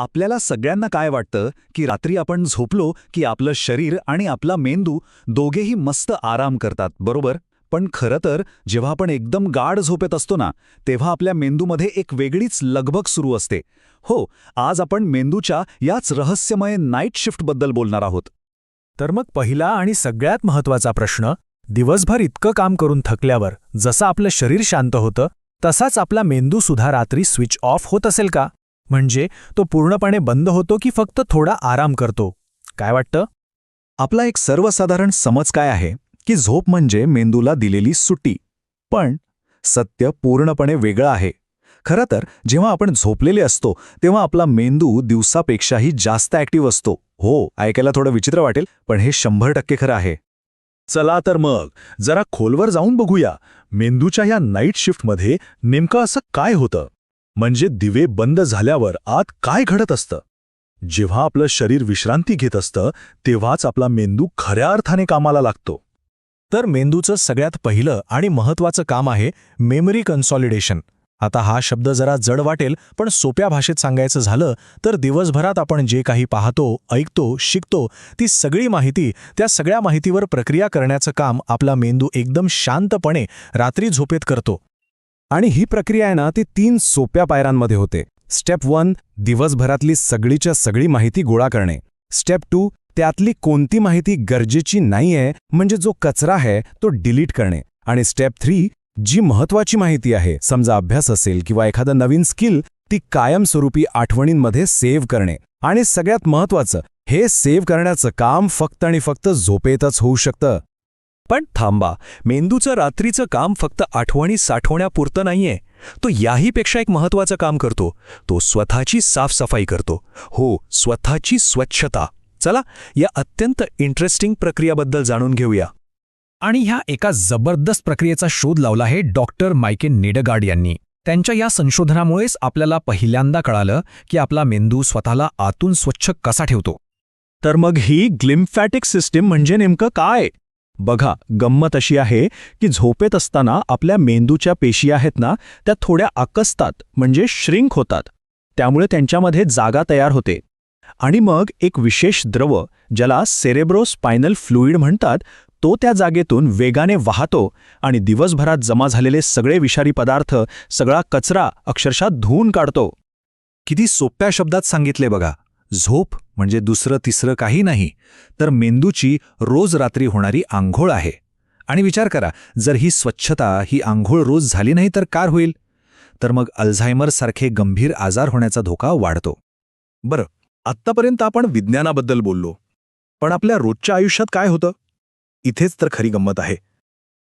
आपल्याला सगळ्यांना काय वाटतं की रात्री आपण झोपलो की आपलं शरीर आणि आपला मेंदू दोघेही मस्त आराम करतात बरोबर? पण खरं तर जेव्हा आपण एकदम गाढ झोपेत असतो ना तेव्हा आपल्या मेंदूमध्ये एक वेगळीच लगबग सुरू असते. हो आज आपण मेंदूच्या याच रहस्यमय नाईट शिफ्टबद्दल बोलणार आहोत. तर मग पहिला आणि सगळ्यात महत्त्वाचा प्रश्न दिवसभर इतकं काम करून थकल्यावर जसं आपलं शरीर शांत होतं तसाच आपला मेंदू सुद्धा रात्री स्विच ऑफ होत असेल का? म्हणजे तो पूर्णपणे बंद होतो की फक्त थोडा आराम करतो. काय वाटतं? आपला एक सर्वसाधारण समज काय आहे की झोप म्हणजे मेंदूला दिलेली सुट्टी. पण सत्य पूर्णपणे वेगळं आहे. खरं तर जेव्हा आपण झोपलेले असतो तेव्हा आपला मेंदू दिवसापेक्षाही जास्त ॲक्टिव्ह असतो. हो ऐकायला थोडं विचित्र वाटेल पण हे शंभर टक्के खरं आहे. चला तर मग जरा खोलवर जाऊन बघूया मेंदूच्या या नाईट शिफ्टमध्ये नेमकं असं काय होतं? म्हणजे दिवे बंद झाल्यावर आत काय घडत असतं? जेव्हा आपलं शरीर विश्रांती घेत असतं तेव्हाच आपला मेंदू खऱ्या अर्थाने कामाला लागतो. तर मेंदूचं सगळ्यात पहिलं आणि महत्वाचं काम आहे मेमरी कन्सॉलिडेशन. आता हा शब्द जरा जड वाटेल पण सोप्या भाषेत सांगायचं झालं तर दिवसभरात आपण जे काही पाहतो ऐकतो शिकतो ती सगळी माहिती त्या सगळ्या माहितीवर प्रक्रिया करण्याचं काम आपला मेंदू एकदम शांतपणे रात्री झोपेत करतो. आणि ही प्रक्रिया आहे ना ती तीन सोप्या पायऱ्यांमध्ये होते. स्टेप वन दिवसभरातली सगळीच्या सगळी माहिती गोळा करणे. स्टेप टू त्यातली कोणती माहिती गरजेची नाहीये म्हणजे जो कचरा आहे तो डिलीट करणे. आणि स्टेप थ्री जी महत्वाची माहिती आहे समजा अभ्यास असेल किंवा एखादं नवीन स्किल ती कायमस्वरूपी आठवणींमध्ये सेव्ह करणे. आणि सगळ्यात महत्वाचं हे सेव्ह करण्याचं काम फक्त आणि फक्त झोपेतच होऊ शकतं. पण थांबा मेंदूचं रात्रीचं काम फक्त आठवणी साठवण्यापुरतं नाहीये. तो याहीपेक्षा एक महत्वाचं काम करतो. तो स्वतःची साफसफाई करतो. हो स्वतःची स्वच्छता. चला या अत्यंत इंटरेस्टिंग प्रक्रियाबद्दल जाणून घेऊया. आणि ह्या एका जबरदस्त प्रक्रियेचा शोध लावला आहे डॉक्टर मायकेन नेडगार्ड यांनी. त्यांच्या या संशोधनामुळेच आपल्याला पहिल्यांदा कळालं की आपला मेंदू स्वतःला आतून स्वच्छ कसा ठेवतो. तर मग ही ग्लिम्फॅटिक सिस्टीम म्हणजे नेमकं काय? बघा गंमत अशी आहे की झोपेत असताना आपल्या मेंदूच्या पेशी आहेत ना त्या थोड्या आकसतात म्हणजे श्रिंक होतात. त्यामुळे त्यांच्यामध्ये जागा तयार होते. आणि मग एक विशेष द्रव ज्याला सेरेब्रोस्पायनल फ्लुईड म्हणतात तो त्या जागेतून वेगाने वाहतो आणि दिवसभरात जमा झालेले सगळे विषारी पदार्थ सगळा कचरा अक्षरशः धुवून काढतो. किती सोप्या शब्दात सांगितले बघा. झोप म्हणजे दुसरं तिसरं काही नाही तर मेंदूची रोज रात्री होणारी आंघोळ आहे. आणि विचार करा जर ही स्वच्छता ही आंघोळ रोज झाली नाही तर कार होईल? तर मग अल्झायमरसारखे गंभीर आजार होण्याचा धोका वाढतो. बरं आत्तापर्यंत आपण विज्ञानाबद्दल बोललो पण आपल्या रोजच्या आयुष्यात काय होतं? इथेच तर खरी गंमत आहे.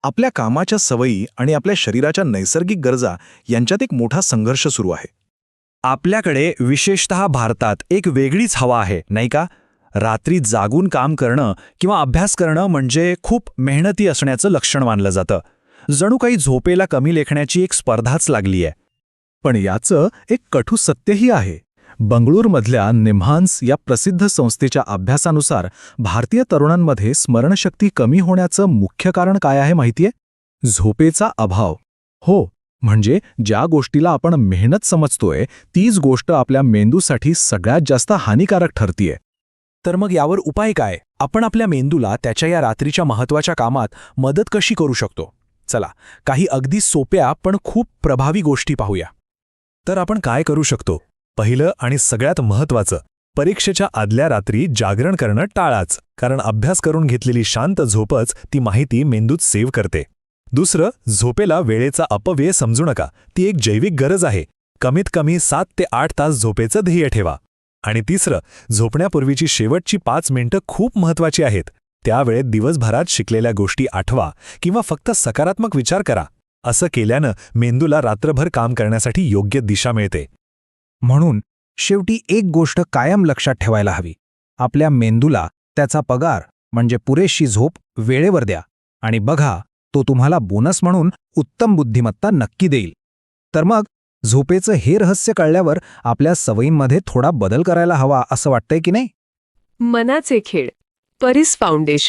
आपल्या कामाच्या सवयी आणि आपल्या शरीराच्या नैसर्गिक गरजा यांच्यात एक मोठा संघर्ष सुरू आहे. आपल्याकडे विशेषतः भारतात एक वेगळीच हवा आहे नाही का? रात्री जागून काम करणं किंवा अभ्यास करणं म्हणजे खूप मेहनती असण्याचं लक्षण मानलं जातं. जणू काही झोपेला कमी लेखण्याची एक स्पर्धाच लागली आहे पण याचं एक कठू सत्यही आहे. बंगळूरमधल्या निम्हान्स या प्रसिद्ध संस्थेच्या अभ्यासानुसार भारतीय तरुणांमध्ये स्मरणशक्ती कमी होण्याचं मुख्य कारण काय आहे माहितीये? झोपेचा अभाव. हो म्हणजे ज्या गोष्टीला आपण मेहनत समजतोय तीच गोष्ट आपल्या मेंदूसाठी सगळ्यात जास्त हानिकारक ठरतीये. तर मग यावर उपाय काय? आपण आपल्या मेंदूला त्याच्या या रात्रीच्या महत्त्वाच्या कामात मदत कशी करू शकतो? चला काही अगदी सोप्या पण खूप प्रभावी गोष्टी पाहूया. तर आपण काय करू शकतो? पहिलं आणि सगळ्यात महत्वाचं परीक्षेच्या आदल्या रात्री जागरण करणं टाळाच कारण अभ्यास करून घेतलेली शांत झोपच ती माहिती मेंदूत सेव्ह करते. दुसरं झोपेला वेळेचा अपव्यय समजू नका. ती एक जैविक गरज आहे. कमीत कमी सात ते आठ तास झोपेचं ध्येय ठेवा. आणि तिसरं झोपण्यापूर्वीची शेवटची पाच मिनिटं खूप महत्वाची आहेत. त्यावेळेत दिवसभरात शिकलेल्या गोष्टी आठवा किंवा फक्त सकारात्मक विचार करा. असं केल्यानं मेंदूला रात्रभर काम करण्यासाठी योग्य दिशा मिळते. म्हणून शेवटी एक गोष्ट कायम लक्षात ठेवायला हवी. आपल्या मेंदूला त्याचा पगार म्हणजे पुरेशी झोप वेळेवर द्या. आणि बघा तो तुम्हाला बोनस म्हणून उत्तम बुद्धिमत्ता नक्की देईल. तर मग झोपेचं हे रहस्य कळल्यावर आपल्या सवयींमध्ये थोडा बदल करायला हवा असं वाटतंय की नाही? मनाचे खेळ. परिस फाउंडेशन.